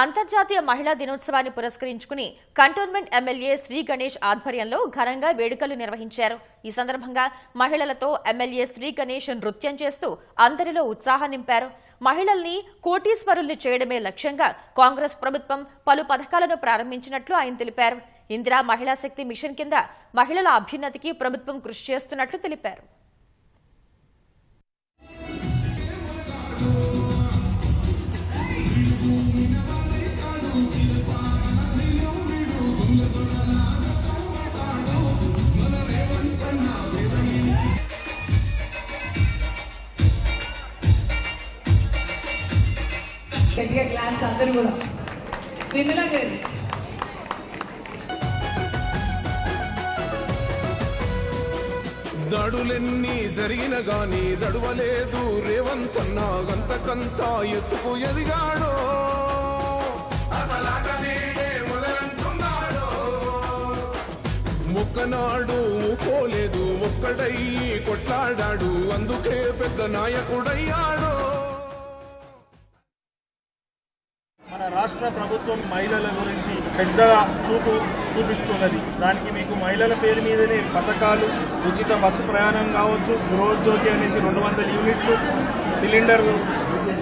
అంతర్జాతీయ మహిళా దినోత్సవాన్ని పురస్కరించుకుని కంటోన్మెంట్ ఎమ్మెల్యే శ్రీ గణేష్ ఆధ్వర్యంలో ఘనంగా వేడుకలు నిర్వహించారు. ఈ సందర్భంగా మహిళలతో ఎమ్మెల్యే శ్రీ గణేష్ నృత్యం చేస్తూ అందరిలో ఉత్సాహం నింపారు. మహిళల్ని కోటీశ్వరుల్ని చేయడమే లక్ష్యంగా కాంగ్రెస్ ప్రభుత్వం పలు పథకాలను ప్రారంభించినట్లు ఆయన తెలిపారు. ఇందిరా మహిళా శక్తి మిషన్ కింద మహిళల అభ్యున్నతికి ప్రభుత్వం కృషి చేస్తున్నట్లు తెలిపారు. గట్టిగా క్లాన్స్ అందరూ కూడా. విమలా గారు. దడులెన్ని జరిగిన గాని దడువలేదు. రేవంతన్నా గంతకంతా ఎత్తుకు ఎదిగాడో. ఒకనాడు పోలేదు ఒక్కడై కొట్లాడాడు అందుకే పెద్ద నాయకుడయ్యాడు. మన రాష్ట్ర ప్రభుత్వం మహిళల గురించి పెద్దగా చూపు చూపిస్తున్నది. దానికి మీకు మహిళల పేరు మీదనే పథకాలు ఉచిత బస్సు ప్రయాణం కావచ్చు గృహోద్యోగి అనేసి రెండు వందల యూనిట్లు సిలిండర్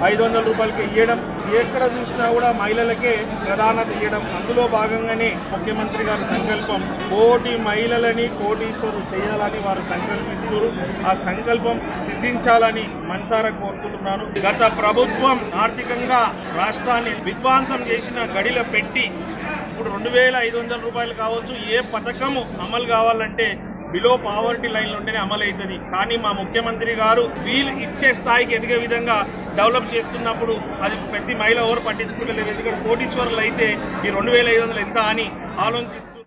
ఐదు వందల రూపాయలకి ఇవ్వడం ఎక్కడ చూసినా కూడా మహిళలకే ప్రధానత ఇవ్వడం అందులో భాగంగానే ముఖ్యమంత్రి గారి సంకల్పం. కోటి మహిళలని కోటీశ్వరు చేయాలని వారు సంకల్పిస్తున్నారు. ఆ సంకల్పం సిద్ధించాలని మనసారా కోరుకుంటున్నాను. గత ప్రభుత్వం ఆర్థికంగా రాష్ట్రాన్ని విధ్వంసం చేసిన గడిలో పెట్టి ఇప్పుడు రెండు వేల ఐదు వందల రూపాయలు కావచ్చు ఏ పథకము అమలు కావాలంటే బిలో పావర్టీ లైన్లు ఉంటేనే అమలు అవుతుంది. కానీ మా ముఖ్యమంత్రి గారు వీలు ఇచ్చే స్థాయికి ఎదిగే విధంగా డెవలప్ చేస్తున్నప్పుడు అది ప్రతి మహిళ ఎవరు పట్టించుకోలేదు. ఎందుకంటే కోటీశ్వరులు అయితే ఈ రెండు వేల ఐదు వందలు ఎంత అని ఆలోచిస్తూ